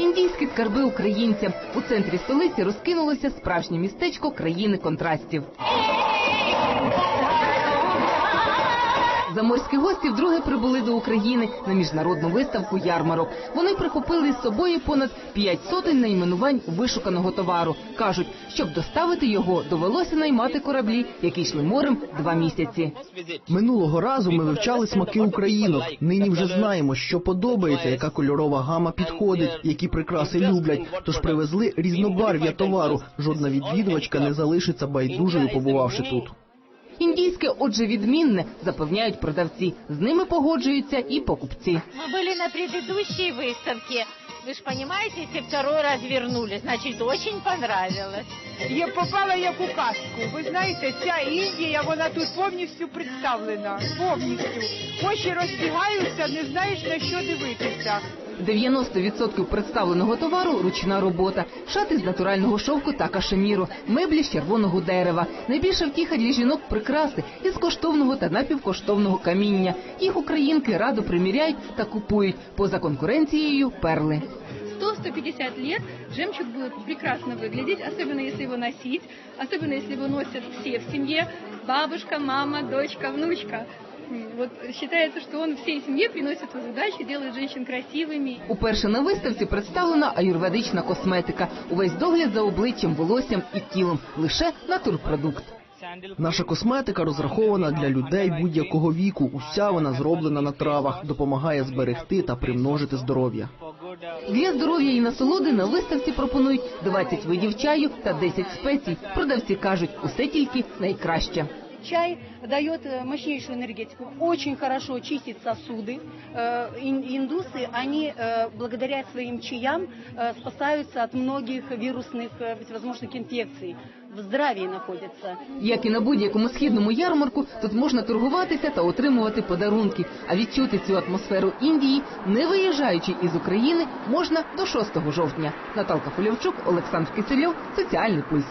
Індійські скарби українцям у центрі столиці розкинулося справжнє містечко країни контрастів. Заморські гості вдруге прибули до України на міжнародну виставку ярмарок. Вони прихопили з собою понад п'ять сотень найменувань вишуканого товару. кажуть, щоб доставити його, довелося наймати кораблі, які йшли морем два місяці. Минулого разу ми вивчали смаки українок. Нині вже знаємо, що подобається, яка кольорова гама підходить, які прикраси люблять. Тож привезли різнобарв'я товару. Жодна відвідувачка не залишиться байдужою, побувавши тут. Індійське, отже, відмінне, запевняють продавці. З ними погоджуються і покупці. Мы были на предыдущей выставке. Вы же понимаете, если второй раз вернулись, значит, очень понравилось. Я попала як у казку. Ви знаєте, ця Індія, вона тут повністю представлена. Повністю. Очі розбігаються, не знаєш на що дивитися. 90% представленого товару ручна робота, шати з натурального шовку та кашеміру, меблі з червоного дерева. Найбільша втіха для жінок прикраси із коштовного та напівкоштовного каміння. Їх українки радо приміряють та купують поза конкуренцією перли. 100-150 лет жемчуг будет прекрасно выглядеть, особенно если его носить, особенно если его носят все в семье, бабушка, мама, дочка, внучка. Вот считается, что он всей семье приносит удачу, делает женщин красивыми. Уперше на виставці представлена аюрведична косметика. Увесь догляд за обличчям, волоссям і тілом лише натурпродукт. Наша косметика розрахована для людей будь-якого віку. Уся вона зроблена на травах, допомагає зберегти та примножити здоров'я. Для здоров'я і насолоди на виставці пропонують 20 видів чаю та 10 спецій. Продавці кажуть, усе тільки найкраще Чай дает э, мощнейшую энергетику, очень хорошо чистит сосуды. Э, ин- Индусы, они э, благодаря своим чаям э, спасаются от многих вирусных э, всевозможных инфекций. В здравии находятся. Як і на будь-якому східному ярмарку, тут можна торгуватися та отримувати подарунки. А відчути цю атмосферу Індії, не виїжджаючи із України, можна до 6 жовтня. Наталка Полявчук, Олександр Кисельов, Соціальний пульс.